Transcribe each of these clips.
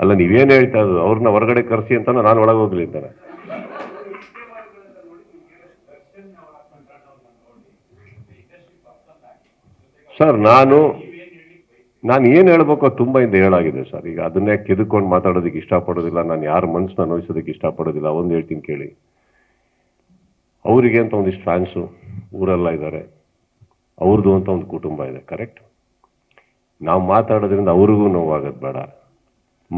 ಅಲ್ಲ, ನೀವೇನು ಹೇಳ್ತಾ ಇದ್ದು ಅವ್ರನ್ನ ಹೊರಗಡೆ ಕರೆಸಿ ಅಂತ ನಾನು ಒಳಗೆ ಹೋಗ್ಲಿ ಸರ್, ನಾನು ನಾನು ಏನು ಹೇಳ್ಬೇಕು ತುಂಬ ಇಂದ ಹೇಳಾಗಿದೆ ಸರ್. ಈಗ ಅದನ್ನೇ ಕೆದ್ಕೊಂಡು ಮಾತಾಡೋದಕ್ಕೆ ಇಷ್ಟಪಡೋದಿಲ್ಲ. ನಾನು ಯಾರ ಮನಸ್ಸನ್ನ ನೋಯಿಸೋದಕ್ಕೆ ಇಷ್ಟಪಡೋದಿಲ್ಲ. ಒಂದು ಹೇಳ್ತೀನಿ ಕೇಳಿ. ಅವರಿಗೆ ಅಂತ ಒಂದಿಷ್ಟು ಫ್ಯಾನ್ಸು ಊರೆಲ್ಲ ಇದ್ದಾರೆ ಅವ್ರದ್ದು ಅಂತ ಒಂದು ಕುಟುಂಬ ಇದೆ ಕರೆಕ್ಟ್ ನಾವು ಮಾತಾಡೋದ್ರಿಂದ ಅವ್ರಿಗೂ ನೋವಾಗೋದು ಬೇಡ.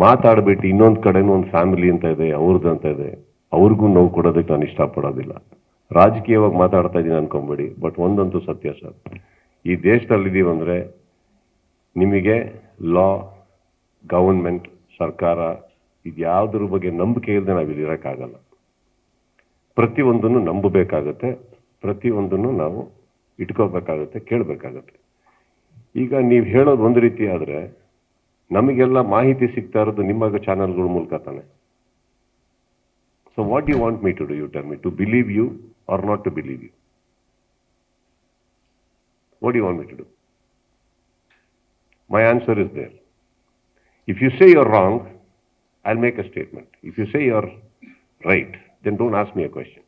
ಮಾತಾಡ್ಬಿಟ್ಟು ಇನ್ನೊಂದು ಕಡೆನೂ ಒಂದು ಫ್ಯಾಮಿಲಿ ಅಂತ ಇದೆ ಅವ್ರದ್ದು ಅಂತ ಇದೆ, ಅವ್ರಿಗೂ ನೋವು ಕೊಡೋದಕ್ಕೆ ನಾನು ಇಷ್ಟಪಡೋದಿಲ್ಲ. ರಾಜಕೀಯವಾಗಿ ಮಾತಾಡ್ತಾ ಇದ್ದೀನಿ ಅನ್ಕೊಂಬೇಡಿ ಬಟ್ ಒಂದಂತೂ ಸತ್ಯ ಸರ್. ಈ ದೇಶದಲ್ಲಿದ್ದೀವಿ ಅಂದರೆ ನಿಮಗೆ ಲಾ ಗವರ್ಮೆಂಟ್ ಸರ್ಕಾರ ಇದ್ಯಾವುದ್ರ ಬಗ್ಗೆ ನಂಬಿಕೆ ಇಲ್ಲದೆ ನಾವು ಇಲ್ಲಿ ಇರೋಕ್ಕಾಗಲ್ಲ. ಪ್ರತಿಯೊಂದನ್ನು ನಂಬಬೇಕಾಗತ್ತೆ, ಪ್ರತಿಯೊಂದನ್ನು ನಾವು ಇಟ್ಕೋಬೇಕಾಗತ್ತೆ ಕೇಳಬೇಕಾಗತ್ತೆ. ಈಗ ನೀವು ಹೇಳೋದು ಒಂದು ರೀತಿ ಆದರೆ ನಮಗೆಲ್ಲ ಮಾಹಿತಿ ಸಿಗ್ತಾ ಇರೋದು ನಿಮ್ಮ ಚಾನಲ್ಗಳ ಮೂಲಕ ತಾನೆ so what you want me to do you tell me to believe you are not to believe you what you want me to do my answer is there if you say you are wrong I make a statement if you say you are right then don't ask me a question